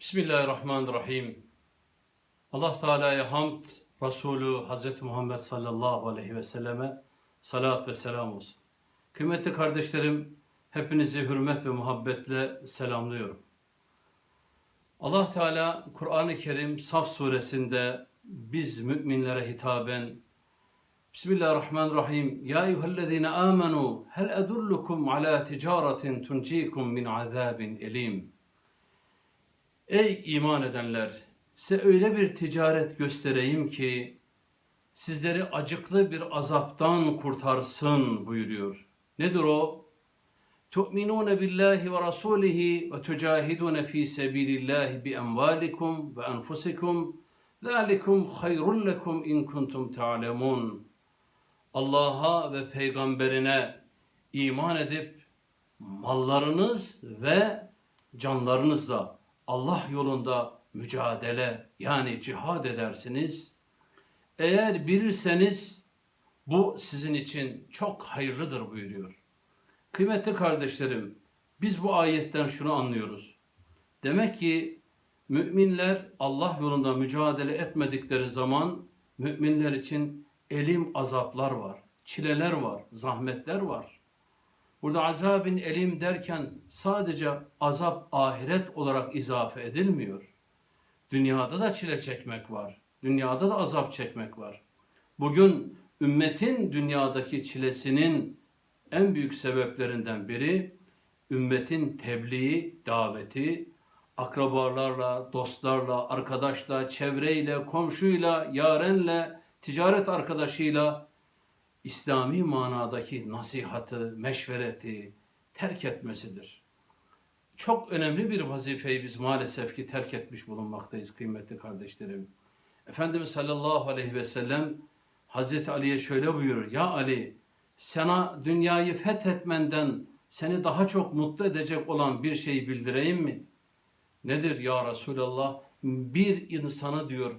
Bismillahirrahmanirrahim. Allah Teala'ya hamd, Resulü Hz. Muhammed sallallahu aleyhi ve selleme salat ve selam olsun. Kıymetli kardeşlerim, hepinizi hürmet ve muhabbetle selamlıyorum. Allah Teala Kur'an-ı Kerim Saf suresinde biz müminlere hitaben Bismillahirrahmanirrahim. Ya eyyühellezine amenu hel edullukum ala ticaretin tuncikum min azabin elim. Ey iman edenler! Size öyle bir ticaret göstereyim ki sizleri acıklı bir azaptan kurtarsın buyuruyor. Nedir o? Tu'minune billahi ve rasulihi ve tecahidune fi sebilillahi bi emvalikum ve enfusikum zalikum hayrun lekum in kuntum ta'lemun. Allah'a ve peygamberine iman edip mallarınız ve canlarınızla Allah yolunda mücadele yani cihad edersiniz. Eğer bilirseniz bu sizin için çok hayırlıdır buyuruyor. Kıymetli kardeşlerim, biz bu ayetten şunu anlıyoruz. Demek ki müminler Allah yolunda mücadele etmedikleri zaman müminler için elim azaplar var, çileler var, zahmetler var. Burada azabın elim derken sadece azap ahiret olarak izafe edilmiyor. Dünyada da çile çekmek var. Dünyada da azap çekmek var. Bugün ümmetin dünyadaki çilesinin en büyük sebeplerinden biri ümmetin tebliği, daveti, akrabalarla, dostlarla, arkadaşla, çevreyle, komşuyla, yarenle, ticaret arkadaşıyla İslami manadaki nasihatı, meşvereti terk etmesidir. Çok önemli bir vazifeyi biz maalesef ki terk etmiş bulunmaktayız kıymetli kardeşlerim. Efendimiz sallallahu aleyhi ve sellem Hazreti Ali'ye şöyle buyurur. Ya Ali sana dünyayı fethetmenden seni daha çok mutlu edecek olan bir şey bildireyim mi? Nedir ya Resulallah? Bir insanı diyor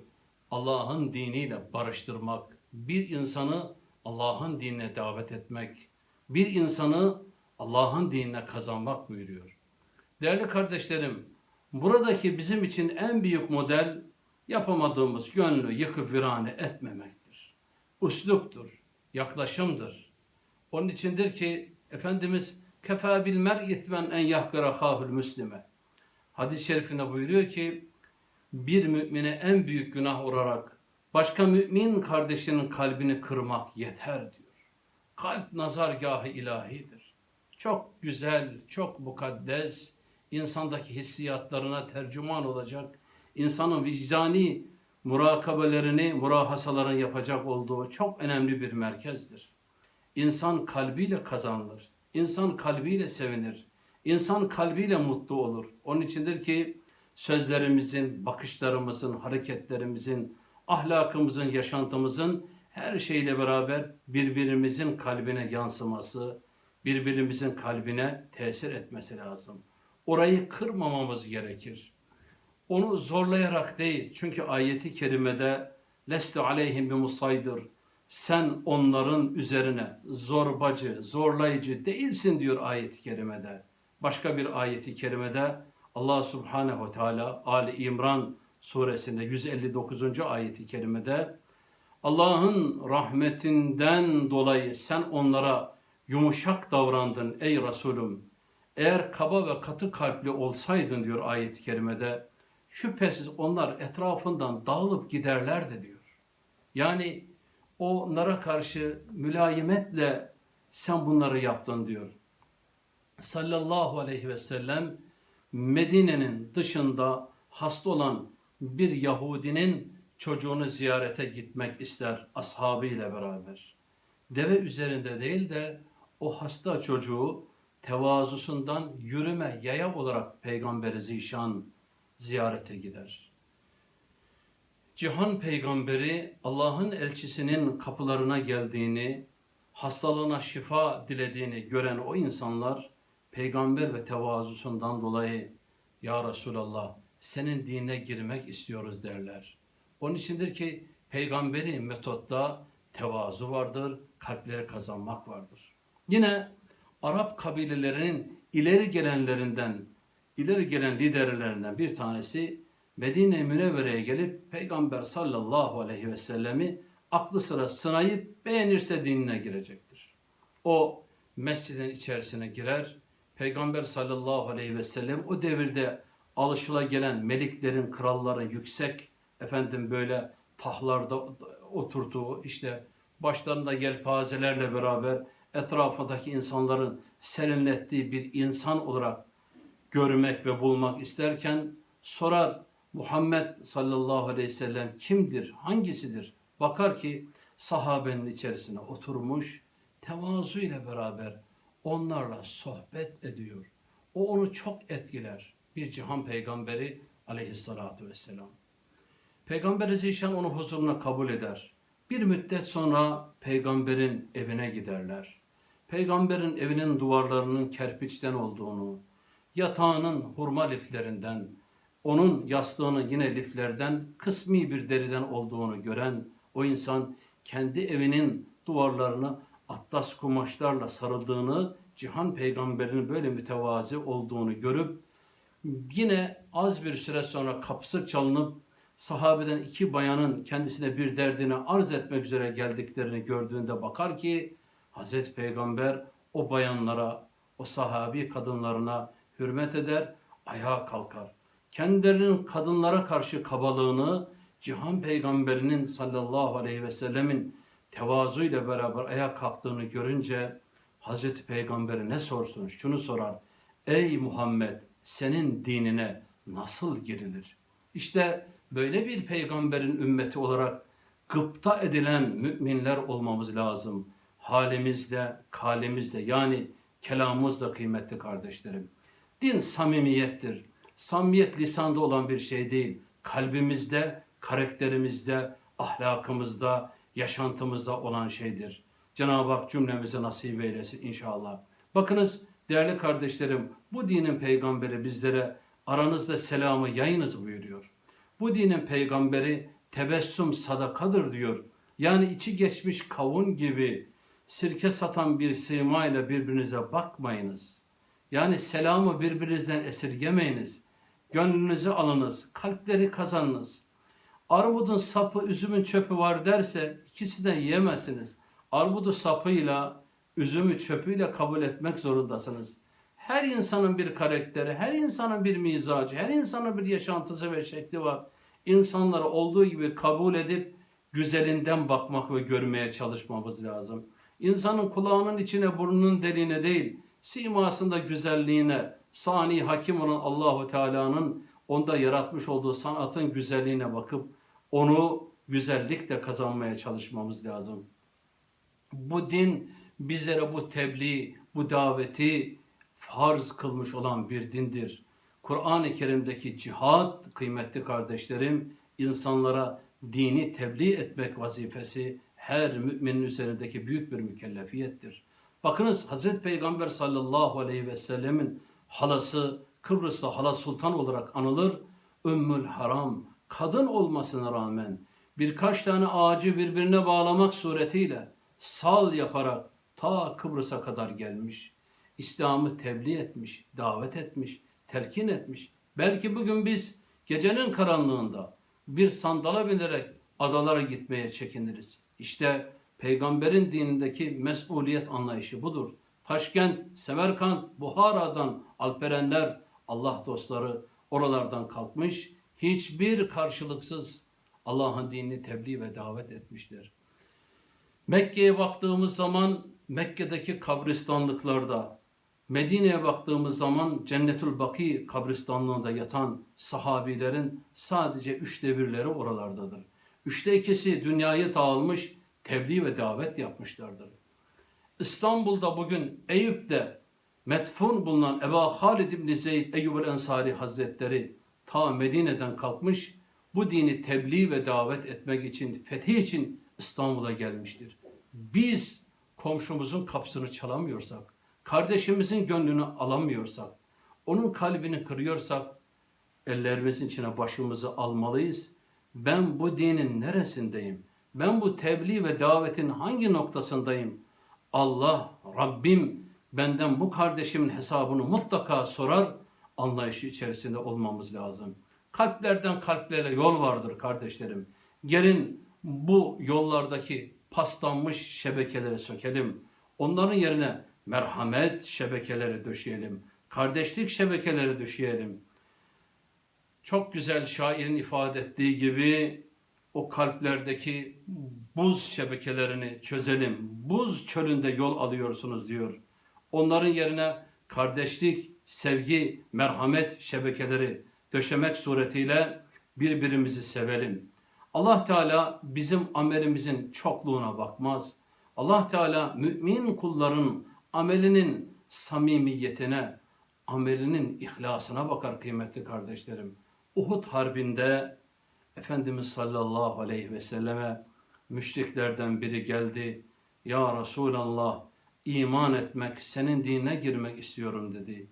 Allah'ın diniyle barıştırmak, bir insanı Allah'ın dinine davet etmek, bir insanı Allah'ın dinine kazanmak buyuruyor. Değerli kardeşlerim, buradaki bizim için en büyük model yapamadığımız gönlü yıkıp virane etmemektir. Usluptur, yaklaşımdır. Onun içindir ki Efendimiz kefa bil mer itmen en yahkara hafül müslime. Hadis-i şerifinde buyuruyor ki bir mümine en büyük günah olarak başka mümin kardeşinin kalbini kırmak yeter diyor. Kalp nazargahı ilahidir. Çok güzel, çok mukaddes, insandaki hissiyatlarına tercüman olacak, insanın vicdani murakabelerini, murahasalarını yapacak olduğu çok önemli bir merkezdir. İnsan kalbiyle kazanılır. İnsan kalbiyle sevinir. İnsan kalbiyle mutlu olur. Onun içindir ki sözlerimizin, bakışlarımızın, hareketlerimizin, ahlakımızın, yaşantımızın her şeyle beraber birbirimizin kalbine yansıması, birbirimizin kalbine tesir etmesi lazım. Orayı kırmamamız gerekir. Onu zorlayarak değil. Çünkü ayeti kerimede leste aleyhim bi musaydır. Sen onların üzerine zorbacı, zorlayıcı değilsin diyor ayeti kerimede. Başka bir ayeti kerimede Allah Subhanahu ve Teala Ali İmran suresinde 159. ayeti kerimede Allah'ın rahmetinden dolayı sen onlara yumuşak davrandın ey Resulüm. Eğer kaba ve katı kalpli olsaydın diyor ayet-i kerimede şüphesiz onlar etrafından dağılıp giderlerdi diyor. Yani onlara karşı mülayimetle sen bunları yaptın diyor. Sallallahu aleyhi ve sellem Medine'nin dışında hasta olan bir Yahudinin çocuğunu ziyarete gitmek ister ashabıyla beraber. Deve üzerinde değil de o hasta çocuğu tevazusundan yürüme yaya olarak Peygamberi Zişan ziyarete gider. Cihan peygamberi Allah'ın elçisinin kapılarına geldiğini, hastalığına şifa dilediğini gören o insanlar peygamber ve tevazusundan dolayı Ya Resulallah senin dinine girmek istiyoruz derler. Onun içindir ki peygamberi metotta tevazu vardır, kalpleri kazanmak vardır. Yine Arap kabilelerinin ileri gelenlerinden ileri gelen liderlerinden bir tanesi Medine Münevvere'ye gelip Peygamber sallallahu aleyhi ve sellemi aklı sıra sınayıp beğenirse dinine girecektir. O mescidin içerisine girer. Peygamber sallallahu aleyhi ve sellem o devirde alışıla meliklerin, kralların yüksek efendim böyle tahlarda oturduğu işte başlarında yelpazelerle beraber etrafındaki insanların serinlettiği bir insan olarak görmek ve bulmak isterken sorar Muhammed sallallahu aleyhi ve sellem kimdir, hangisidir? Bakar ki sahabenin içerisine oturmuş, tevazu ile beraber onlarla sohbet ediyor. O onu çok etkiler. Bir cihan peygamberi aleyhissalatu vesselam. Peygamber Zişan onu huzuruna kabul eder. Bir müddet sonra peygamberin evine giderler. Peygamberin evinin duvarlarının kerpiçten olduğunu, yatağının hurma liflerinden, onun yastığının yine liflerden kısmi bir deriden olduğunu gören o insan kendi evinin duvarlarını atlas kumaşlarla sarıldığını, cihan peygamberinin böyle mütevazi olduğunu görüp yine az bir süre sonra kapısı çalınıp sahabeden iki bayanın kendisine bir derdini arz etmek üzere geldiklerini gördüğünde bakar ki Hazreti Peygamber o bayanlara, o sahabi kadınlarına hürmet eder, ayağa kalkar. Kendilerinin kadınlara karşı kabalığını Cihan Peygamberinin sallallahu aleyhi ve sellemin tevazuyla beraber ayağa kalktığını görünce Hazreti Peygamber'e ne sorsun? Şunu sorar. Ey Muhammed senin dinine nasıl girilir? İşte böyle bir peygamberin ümmeti olarak gıpta edilen müminler olmamız lazım. Halimizde, kalemizde yani kelamımızda kıymetli kardeşlerim. Din samimiyettir. Samimiyet lisanda olan bir şey değil. Kalbimizde, karakterimizde, ahlakımızda, yaşantımızda olan şeydir. Cenab-ı Hak cümlemize nasip eylesin inşallah. Bakınız değerli kardeşlerim bu dinin peygamberi bizlere aranızda selamı yayınız buyuruyor. Bu dinin peygamberi tebessüm sadakadır diyor. Yani içi geçmiş kavun gibi sirke satan bir simayla birbirinize bakmayınız. Yani selamı birbirinizden esirgemeyiniz. Gönlünüzü alınız, kalpleri kazanınız. Armudun sapı, üzümün çöpü var derse ikisinden yiyemezsiniz. Armudu sapıyla, üzümü çöpüyle kabul etmek zorundasınız. Her insanın bir karakteri, her insanın bir mizacı, her insanın bir yaşantısı ve şekli var. İnsanları olduğu gibi kabul edip güzelinden bakmak ve görmeye çalışmamız lazım. İnsanın kulağının içine, burnunun deliğine değil, simasında güzelliğine, sani hakim olan Allahu Teala'nın onda yaratmış olduğu sanatın güzelliğine bakıp onu güzellikle kazanmaya çalışmamız lazım. Bu din bizlere bu tebliğ, bu daveti farz kılmış olan bir dindir. Kur'an-ı Kerim'deki cihad kıymetli kardeşlerim insanlara dini tebliğ etmek vazifesi her müminin üzerindeki büyük bir mükellefiyettir. Bakınız Hazreti Peygamber sallallahu aleyhi ve sellemin halası Kıbrıs'ta hala sultan olarak anılır. Ümmül Haram kadın olmasına rağmen birkaç tane ağacı birbirine bağlamak suretiyle sal yaparak ta Kıbrıs'a kadar gelmiş. İslam'ı tebliğ etmiş, davet etmiş, telkin etmiş. Belki bugün biz gecenin karanlığında bir sandala binerek adalara gitmeye çekiniriz. İşte peygamberin dinindeki mesuliyet anlayışı budur. Taşkent, Semerkant, Buhara'dan Alperenler, Allah dostları oralardan kalkmış, hiçbir karşılıksız Allah'ın dinini tebliğ ve davet etmişler. Mekke'ye baktığımız zaman Mekke'deki kabristanlıklarda, Medine'ye baktığımız zaman Cennetül Baki kabristanlığında yatan sahabilerin sadece üçte birleri oralardadır. Üçte ikisi dünyayı dağılmış, tebliğ ve davet yapmışlardır. İstanbul'da bugün Eyüp'te metfun bulunan Eba Halid İbni Zeyd Eyyub el Ensari Hazretleri ta Medine'den kalkmış bu dini tebliğ ve davet etmek için, fetih için İstanbul'a gelmiştir. Biz komşumuzun kapısını çalamıyorsak, kardeşimizin gönlünü alamıyorsak, onun kalbini kırıyorsak, ellerimizin içine başımızı almalıyız. Ben bu dinin neresindeyim? Ben bu tebliğ ve davetin hangi noktasındayım? Allah, Rabbim benden bu kardeşimin hesabını mutlaka sorar. anlayışı içerisinde olmamız lazım. Kalplerden kalplere yol vardır kardeşlerim. Gelin bu yollardaki paslanmış şebekeleri sökelim. Onların yerine merhamet şebekeleri döşeyelim. Kardeşlik şebekeleri döşeyelim. Çok güzel şairin ifade ettiği gibi o kalplerdeki buz şebekelerini çözelim. Buz çölünde yol alıyorsunuz diyor. Onların yerine kardeşlik, sevgi, merhamet şebekeleri döşemek suretiyle birbirimizi sevelim. Allah Teala bizim amelimizin çokluğuna bakmaz. Allah Teala mümin kulların amelinin samimiyetine, amelinin ihlasına bakar kıymetli kardeşlerim. Uhud Harbi'nde Efendimiz sallallahu aleyhi ve selleme müşriklerden biri geldi. Ya Resulallah iman etmek, senin dinine girmek istiyorum dedi.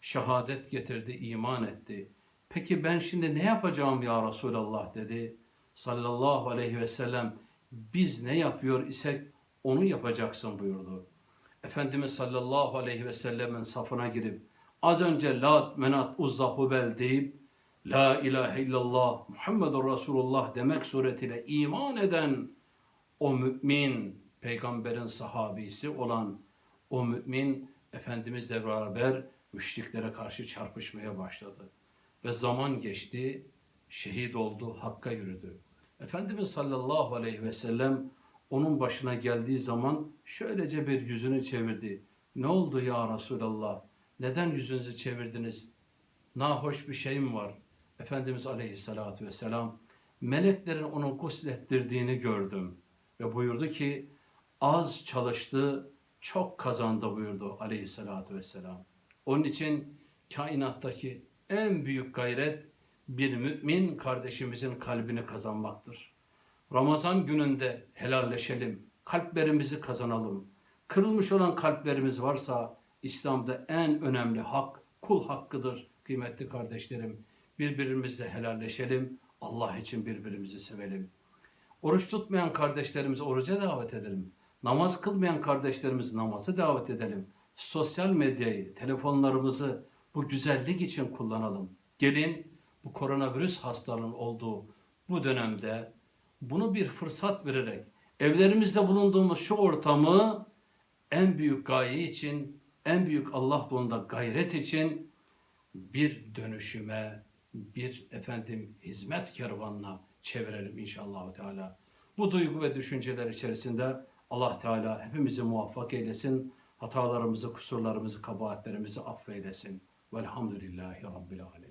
Şehadet getirdi, iman etti. Peki ben şimdi ne yapacağım ya Resulallah dedi. Sallallahu aleyhi ve sellem biz ne yapıyor isek onu yapacaksın buyurdu. Efendimiz sallallahu aleyhi ve sellemin safına girip az önce Lat, Menat, Uzza, Hubel deyip La ilahe illallah Muhammedur Resulullah demek suretiyle iman eden o mümin peygamberin sahabisi olan o mümin Efendimizle beraber müşriklere karşı çarpışmaya başladı. Ve zaman geçti, şehit oldu, Hakk'a yürüdü. Efendimiz sallallahu aleyhi ve sellem onun başına geldiği zaman şöylece bir yüzünü çevirdi. Ne oldu ya Resulallah? Neden yüzünüzü çevirdiniz? Nahoş bir şey mi var? Efendimiz aleyhissalatü vesselam meleklerin onu guslettirdiğini gördüm. Ve buyurdu ki az çalıştı, çok kazandı buyurdu aleyhissalatü vesselam. Onun için kainattaki en büyük gayret bir mümin kardeşimizin kalbini kazanmaktır. Ramazan gününde helalleşelim, kalplerimizi kazanalım. Kırılmış olan kalplerimiz varsa İslam'da en önemli hak kul hakkıdır kıymetli kardeşlerim. Birbirimizle helalleşelim, Allah için birbirimizi sevelim. Oruç tutmayan kardeşlerimizi oruca davet edelim. Namaz kılmayan kardeşlerimizi namaza davet edelim. Sosyal medyayı, telefonlarımızı bu güzellik için kullanalım. Gelin bu koronavirüs hastalığının olduğu bu dönemde bunu bir fırsat vererek evlerimizde bulunduğumuz şu ortamı en büyük gaye için, en büyük Allah yolunda gayret için bir dönüşüme, bir efendim hizmet kervanına çevirelim inşallah Teala. Bu duygu ve düşünceler içerisinde Allah Teala hepimizi muvaffak eylesin. Hatalarımızı, kusurlarımızı, kabahatlerimizi affeylesin. Velhamdülillahi Rabbil Alemin.